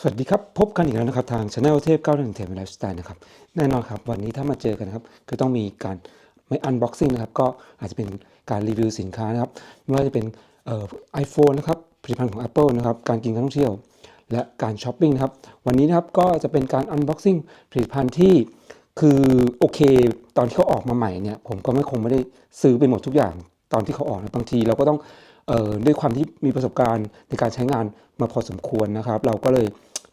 สวัสดีครับ พบกันอีกแล้วนะครับ ทางช anel เทพ91เทพไลฟ์สไตล์นะครับ แน่นอนครับ วันนี้ถ้ามาเจอกันครับคือต้องมีการไม่อันบ็อกซิ่งนะครับ ก็อาจจะเป็นการรีวิวสินค้านะครับ ไม่ว่าจะเป็นไอโฟนนะครับ ผลิตภัณฑ์ของ Apple นะครับ การกินการท่องเที่ยว และการช้อปปิ้งนะครับ วันนี้นะครับ ก็จะเป็นการอันบ็อกซิ่งผลิตภัณฑ์ที่คือโอเค ตอนที่เขาออกมาใหม่เนี่ย ผมก็ไม่คงไม่ได้ซื้อไปหมดทุกอย่างตอนที่เขาออกนะบางทีเราก็ต้องออด้วยความที่มีประสบการณ์ในการใช้งานมาพอสมควรนะครับ เราก็เลย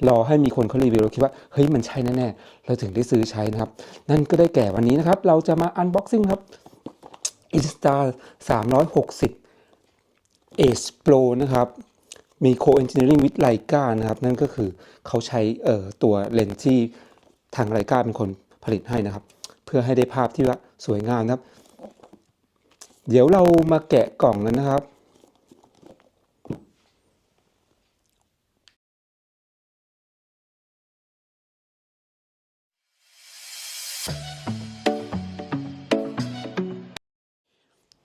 รอให้มีคนเขารีวิวเราคิดว่าเฮ้ยมันใช่แน่ๆเราถึงได้ซื้อใช้นะครับ นั่นก็ได้แก่วันนี้นะครับ เราจะมาอันบ็อกซิ่งครับ Insta 360 Ace Pro นะครับมี Co-Engineering with Leica นะครับ นั่นก็คือเขาใช้เอ่อตัวเลนส์ที่ทาง Leica เป็นคนผลิตให้นะครับ เพื่อให้ได้ภาพที่ว่าสวยงามนะครับ เดี๋ยวเรามาแกะกล่องกันนะครับ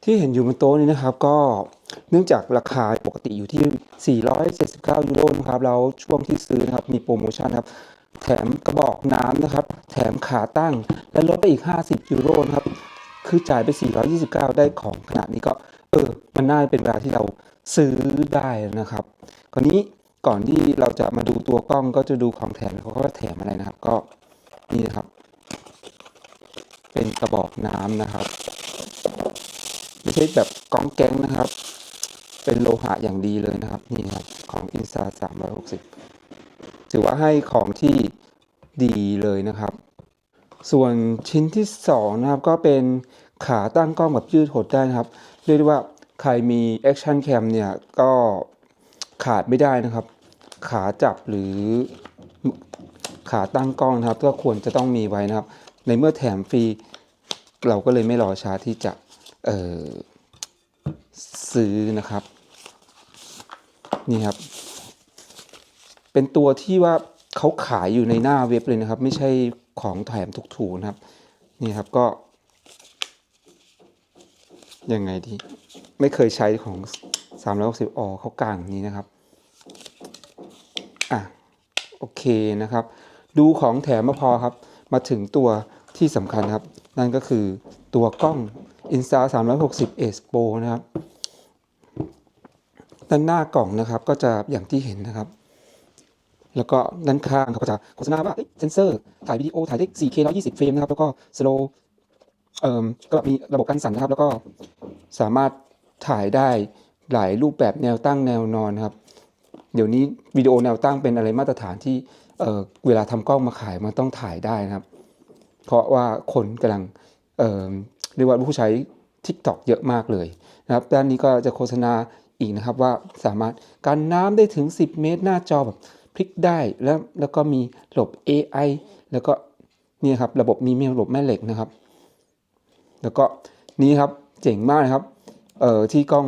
ที่เห็นอยู่บนโต๊ะนี้นะครับ ก็เนื่องจากราคาปกติอยู่ที่ 479 ยูโรนะครับแล้วช่วงที่ซื้อนะครับมีโปรโมชั่นครับแถมกระบอกน้ำนะครับ แถมขาตั้งและลดไปอีก 50 ยูโรนะครับ คือจ่ายไป 429 ได้ของขนาดนี้ก็ เออ มันน่าเป็นเวลาที่เราซื้อได้นะครับ คราวนี้ก่อนที่เราจะมาดูตัวกล้องก็จะดูของแถมเขาก็แถมอะไรนะครับ ก็นี่นะครับ เป็นกระบอกน้ำนะครับ ใช่แบบก้องแก๊งนะครับ เป็นโลหะอย่างดีเลยนะครับนี่ครับของ i n s t a 360ถือว่าให้ของที่ดีเลยนะครับ ส่วนชิ้นที่2นะครับก็เป็นขาตั้งกล้องแบบยืดหดได้นะครับ เรียกได้ว่าใครมี Action Cam เนี่ยก็ขาดไม่ได้นะครับ ขาจับหรือขาตั้งกล้องนะครับ ก็ควรจะต้องมีไว้นะครับ ในเมื่อแถมฟรี เราก็เลยไม่รอช้าที่จะเอ่อ ซื้อนะครับ นี่ครับ เป็นตัวที่ว่าเขาขายอยู่ในหน้าเว็บเลยนะครับ ไม่ใช่ของแถมทุกถูนะครับ นี่ครับก็ยังไงดีไม่เคยใช้ของ 360อเขากลางอย่างนี้นะครับอะโอเคนะครับ ดูของแถมมาพอครับ มาถึงตัวที่สำคัญครับ นั่นก็คือตัวกล้อง Insta 360 Ace Pro นะครับ ด้านหน้ากล่องนะครับก็จะอย่างที่เห็นนะครับ แล้วก็ด้านข้างเขาก็จะโฆษณาว่าเซนเซอร์ถ่ายวิดีโอถ่ายได้ 4K 120 เฟรมนะครับ แล้วก็ slow เอ่อก็มีระบบกันสั่นนะครับ แล้วก็สามารถถ่ายได้หลายรูปแบบแนวตั้งแนวนอนครับ เดี๋ยวนี้วิดีโอแนวตั้งเป็นอะไรมาตรฐานที่เอ่อเวลาทำกล้องมาขายมันต้องถ่ายได้นะครับ เพราะว่าคนกำลังเอ่อเรียกว่าผู้ใช้ TikTok เยอะมากเลยนะครับ ด้านนี้ก็จะโฆษณา อีกนะครับว่าสามารถกันน้ำได้ถึง 10 เมตรหน้าจอแบบพลิกได้แล้วแล้วก็มีระบบ AI แล้วก็นี่ครับระบบมีมระบบแม่เหล็กนะครับ แล้วก็นี่ครับเจ๋งมากนะครับเอ่อที่กล้อง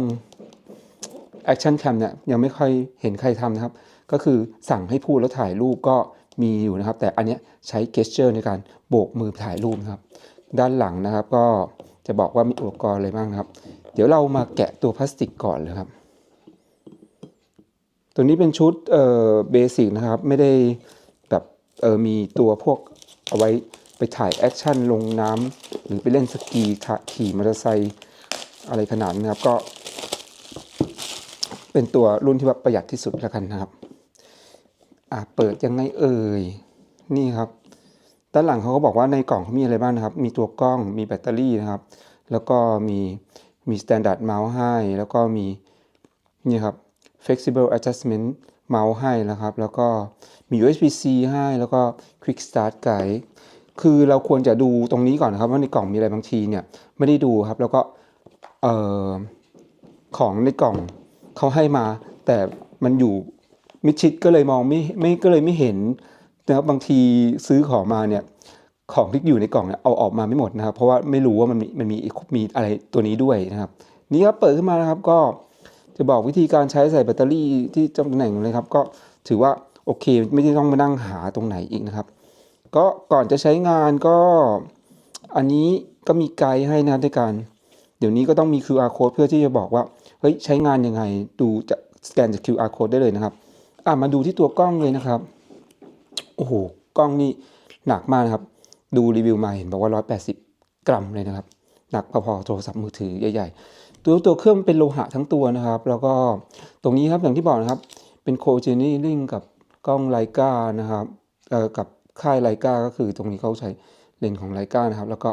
Action Cam เนี่ยยังไม่ค่อยเห็นใครทำนะครับ ก็คือสั่งให้พูดแล้วถ่ายรูปก็มีอยู่นะครับ แต่อันเนี้ยใช้ gesture ในการโบกมือถ่ายรูปนะครับ ด้านหลังนะครับก็จะบอกว่ามีอุปกรณ์อะไรบ้างนะครับ เดี๋ยวเรามาแกะตัวพลาสติกก่อนเลยครับ ตัวนี้เป็นชุดเอ่อเบสิกนะครับ ไม่ได้แบบเออมีตัวพวกเอาไว้ไปถ่ายแอคชั่นลงน้ำหรือไปเล่นสกีขี่มอเตอร์ไซค์อะไรขนาดนะครับก็ เป็นตัวรุ่นที่ว่าประหยัดที่สุดแล้วกันนะครับ อ่าเปิดยังไงเอ่ยนี่ครับ ด้านหลังเขาก็บอกว่าในกล่องเขามีอะไรบ้างนะครับ มีตัวกล้องมีแบตเตอรี่นะครับ แล้วก็มีมี standard mouse ให้ แล้วก็มีนี่ครับ flexible adjustment mouse ให้นะครับ แล้วก็มี USB-C ให้แล้วก็ quick start guide คือเราควรจะดูตรงนี้ก่อนนะครับ ว่าในกล่องมีอะไรบางทีเนี่ยไม่ได้ดูครับ แล้วก็ของในกล่องเขาให้มา แต่มันอยู่มิดชิดก็เลยมองไม่ไม่ก็เลยไม่เห็นนะครับบางทีซื้อของมาเนี่ยของที่อยู่ในกล่องเนี่ยเอาออกมาไม่หมดนะครับ เพราะว่าไม่รู้ว่ามันมีมันมีมีอะไรตัวนี้ด้วยนะครับ นี่ครับเปิดขึ้นมานะครับก็ จะบอกวิธีการใช้ใส่แบตเตอรี่ที่ตำแหน่งเลยครับ ก็ถือว่าโอเค ไม่ได้ต้องมานั่งหาตรงไหนอีกนะครับ ก็ก่อนจะใช้งานก็อันนี้ก็มีไกด์ให้นะในการ เดี๋ยวนี้ก็ต้องมี QR code เพื่อที่จะบอกว่าเฮ้ยใช้งานยังไงดูจะสแกนจาก QR code ได้เลยนะครับอะมาดูที่ตัวกล้องเลยนะครับโอ้โหกล้องนี่หนักมากนะครับ ดูรีวิวมาเห็นบอกว่า 180 กรัมเลยนะครับ หนักพอๆโทรศัพท์มือถือใหญ่ๆ ตัวตัวเครื่องเป็นโลหะทั้งตัวนะครับ แล้วก็ตรงนี้ครับอย่างที่บอกนะครับ เป็นโคเจนี่ลิงกับกล้องไลกานะครับเอ่อกับค่ายไลกาก็คือตรงนี้เขาใช้เลนส์ของไลกานะครับ แล้วก็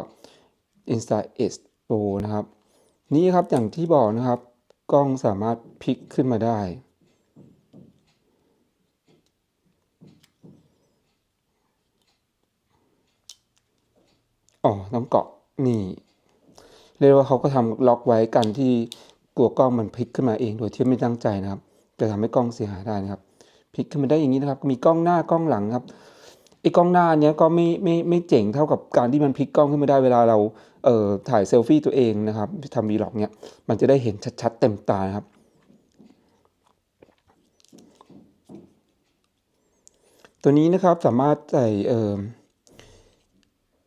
Insta S Pro นะครับ นี่ครับอย่างที่บอกนะครับ กล้องสามารถพลิกขึ้นมาได้อ๋อต้องเกาะนี่ เรียกว่าเขาก็ทำล็อกไว้กันที่กลัวกล้องมันพลิกขึ้นมาเองโดยที่ไม่ตั้งใจนะครับจะทำให้กล้องเสียหายได้นะครับพลิกขึ้นมาได้อย่างนี้นะครับ มีกล้องหน้ากล้องหลังครับไอ้กล้องหน้าเนี้ยก็ไม่ไม่ไม่เจ๋งเท่ากับการที่มันพลิกกล้องขึ้นมาได้เวลาเราเอ่อถ่ายเซลฟี่ตัวเองนะครับทำวีล็อกเนี้ยมันจะได้เห็นชัดๆเต็มตานะครับตัวนี้นะครับสามารถใส่เอ่อ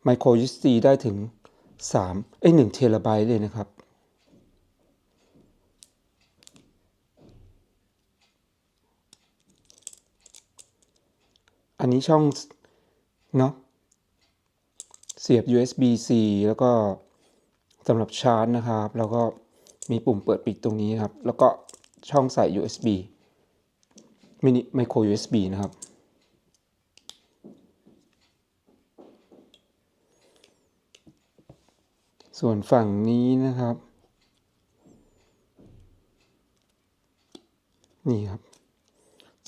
ไมโคร SD ได้ถึง 3เอ้1เทราไบต์เลยนะครับ อันนี้ช่อง เนาะเสียบ USB-C แล้วก็สำหรับชาร์จนะครับ แล้วก็มีปุ่มเปิดปิดตรงนี้ครับ แล้วก็ช่องใส่ USB มินิไมโคร USB นะครับ ส่วนฝั่งนี้นะครับ นี่ครับ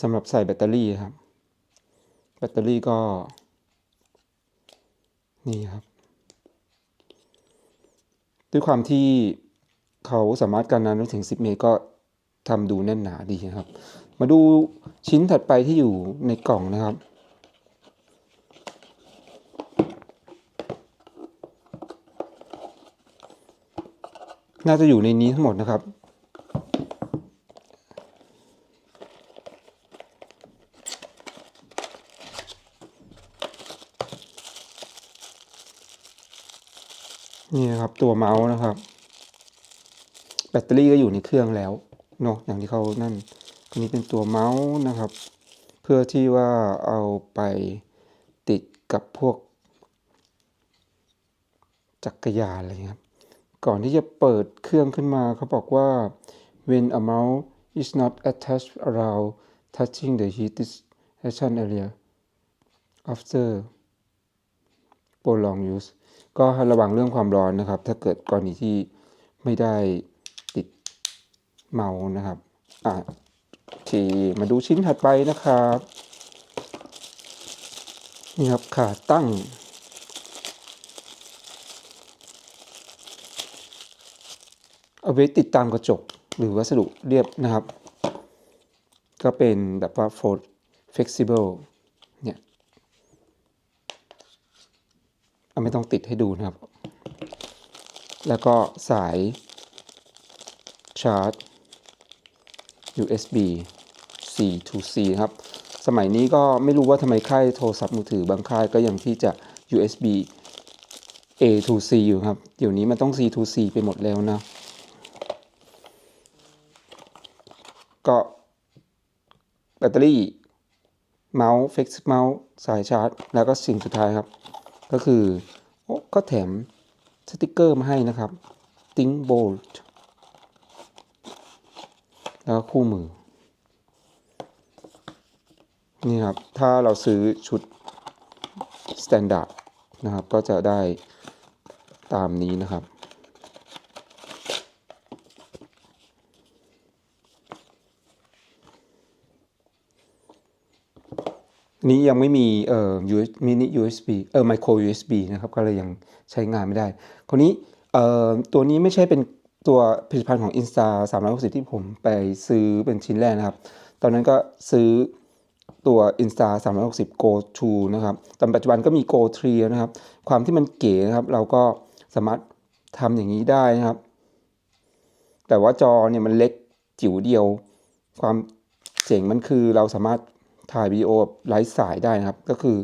สำหรับใส่แบตเตอรี่ครับ แบตเตอรี่ก็ นี่ครับ ด้วยความที่เขาสามารถกันน้ำได้ถึง 10 เมตรก็ทำดูแน่นหนาดีนะครับ มาดูชิ้นถัดไปที่อยู่ในกล่องนะครับ น่าจะอยู่ในนี้ทั้งหมดนะครับ นี่นะครับตัวเมาส์นะครับ แบตเตอรี่ก็อยู่ในเครื่องแล้วเนาะอย่างที่เขานั่นอันนี้เป็นตัวเมาส์นะครับ เพื่อที่ว่าเอาไปติดกับพวกจักรยานอะไรครับ ก่อนที่จะเปิดเครื่องขึ้นมาเขาบอกว่า when a mouse is not attached around touching the heat station area after prolonged use ก็ระวังเรื่องความร้อนนะครับ ถ้าเกิดกรณีที่ไม่ได้ติดเมาส์นะครับอะโอเคมาดูชิ้นถัดไปนะครับ นี่ครับขาตั้ง เอาไว้ติดตามกระจกหรือวัสดุเรียบนะครับ ก็เป็นแบบว่า fold flexible เนี่ยเอาไม่ต้องติดให้ดูนะครับ แล้วก็สายชาร์จ USB C to C นะครับ สมัยนี้ก็ไม่รู้ว่าทำไมค่ายโทรศัพท์มือถือบางค่ายก็ยังที่จะ USB A to C อยู่ครับ เดี๋ยวนี้มันต้อง C to C ไปหมดแล้วนะ ก็แบตเตอรี่ เมาส์ฟิกซ์เมาส์สายชาร์จ แล้วก็สิ่งสุดท้ายครับ ก็คือโอ้ก็แถมสติกเกอร์มาให้นะครับ Think Bolt แล้วคู่มือ นี่ครับ ถ้าเราซื้อชุด Standard นะครับ ก็จะได้ตามนี้นะครับ นี้ยังไม่มีเอ่อ US mini USB เออ micro USB นะครับ ก็เลยยังใช้งานไม่ได้ คราวนี้เอ่อตัวนี้ไม่ใช่เป็นตัวผลิตภัณฑ์ของ Insta 360 ที่ผมไปซื้อเป็นชิ้นแรกนะครับ ตอนนั้นก็ซื้อตัว Insta 360 Go 2นะครับแต่ปัจจุบันก็มี Go 3นะครับ ความที่มันเก๋นะครับ เราก็สามารถทำอย่างนี้ได้นะครับ แต่ว่าจอเนี่ยมันเล็กจิ๋วเดียว ความเจ๋งมันคือเราสามารถ ถ่ายวิดีโอแบบไร้สายได้นะครับ ก็คือ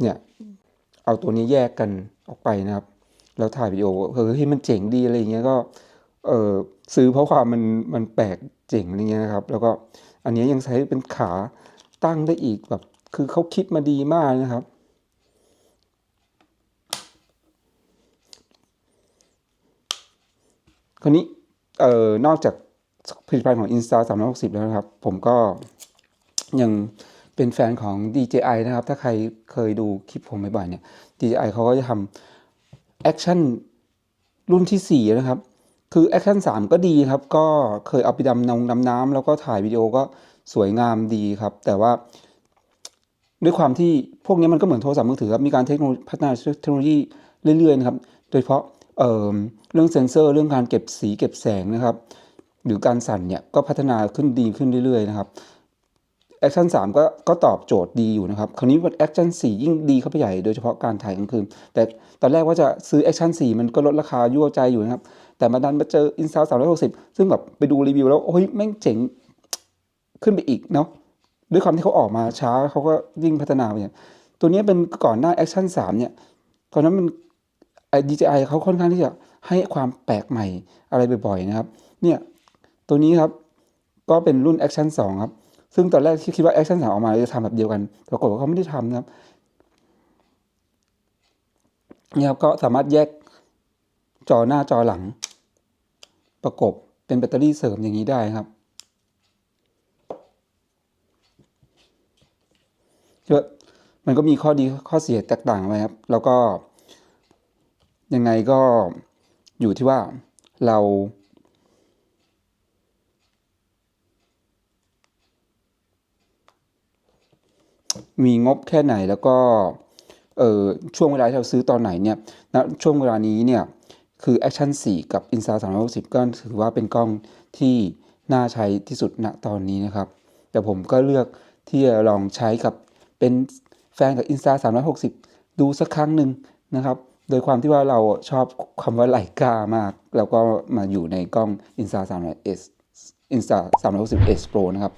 เนี่ยเอาตัวนี้แยกกันออกไปนะครับแล้วถ่ายวิดีโอเฮ้ยมันเจ๋งดีอะไรเงี้ยก็เออซื้อเพราะความมันมันแปลกเจ๋งอะไรเงี้ยนะครับ แล้วก็อันนี้ยังใช้เป็นขาตั้งได้อีกแบบคือเขาคิดมาดีมากนะครับ คราวนี้เอ่อนอกจากผลิตภัณฑ์ของ Insta 360 แล้วนะครับ ผมก็ยัง เป็นแฟนของ DJI นะครับ ถ้าใครเคยดูคลิปผมบ่อยๆเนี่ย DJI เขาก็จะทำแอคชั่นรุ่นที่ 4 นะครับ คือแอคชั่น3ก็ดีครับ ก็เคยเอาไปดำนงดำน้ำแล้วก็ถ่ายวิดีโอก็สวยงามดีครับ แต่ว่า ด้วยความที่พวกนี้มันก็เหมือนโทรศัพท์มือถือครับ มีการเทคโนโลยีพัฒนาเทคโนโลยีเรื่อยๆนะครับ โดยเฉพาะเเรื่องเซ็นเซอร์ เรื่องการเก็บสีเก็บแสงนะครับ หรือการสั่นเนี่ยก็พัฒนาขึ้นดีขึ้นเรื่อยๆนะครับ Action 3ก็ก็ตอบโจทย์ดีอยู่นะครับ คราวนี้ Action 4ยิ่งดีเข้าไปใหญ่โดยเฉพาะการถ่ายกลางคืน แต่ตอนแรกว่าจะซื้อ Action 4มันก็ลดราคายั่วใจอยู่นะครับ แต่มาดันมาเจอ Insta 360ซึ่งแบบไปดูรีวิวแล้ว โอ้ยแม่งเจ๋งขึ้นไปอีกเนาะด้วยความที่เขาออกมาช้าเขาก็ยิ่งพัฒนาไปอย่างตัวนี้เป็นก่อนหน้า Action 3เนี่ยตอนนั้นมันไอ้ DJI เขาค่อนข้างที่จะให้ความแปลกใหม่อะไรบ่อยๆนะครับ เนี่ยตัวนี้ครับก็เป็นรุ่น Action 2 ครับ ซึ่งตอนแรกที่คิดว่า Action 3ออกมาจะทำแบบเดียวกันปรากฏว่าเขาไม่ได้ทำนะครับเนี่ยครับก็สามารถแยกจอหน้าจอหลัง ประกบเป็นแบตเตอรี่เสริมอย่างนี้ได้ครับเยอะมันก็มีข้อดีข้อเสียแตกต่างไปครับ แล้วก็ยังไงก็อยู่ที่ว่าเรา มีงบแค่ไหนแล้วก็เออช่วงเวลาที่เราซื้อตอนไหนเนี่ยณช่วงเวลานี้เนี่ยคือ Action 4 กับ Insta 360 ก็ถือว่าเป็นกล้องที่น่าใช้ที่สุดณตอนนี้นะครับ แต่ผมก็เลือกที่จะลองใช้กับเป็นแฟนกับ Insta 360 ดูสักครั้งหนึ่งนะครับ โดยความที่ว่าเราชอบคำว่าไหลกามาก แล้วก็มาอยู่ในกล้อง Insta 360 Insta 360 S Pro นะครับ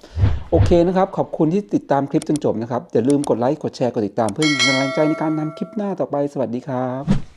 โอเคนะครับ ขอบคุณที่ติดตามคลิปจนจบนะครับ อย่าลืมกดไลค์ กดแชร์ กดติดตามเพื่อเป็นกำลังใจในการทำคลิปหน้าต่อไป สวัสดีครับ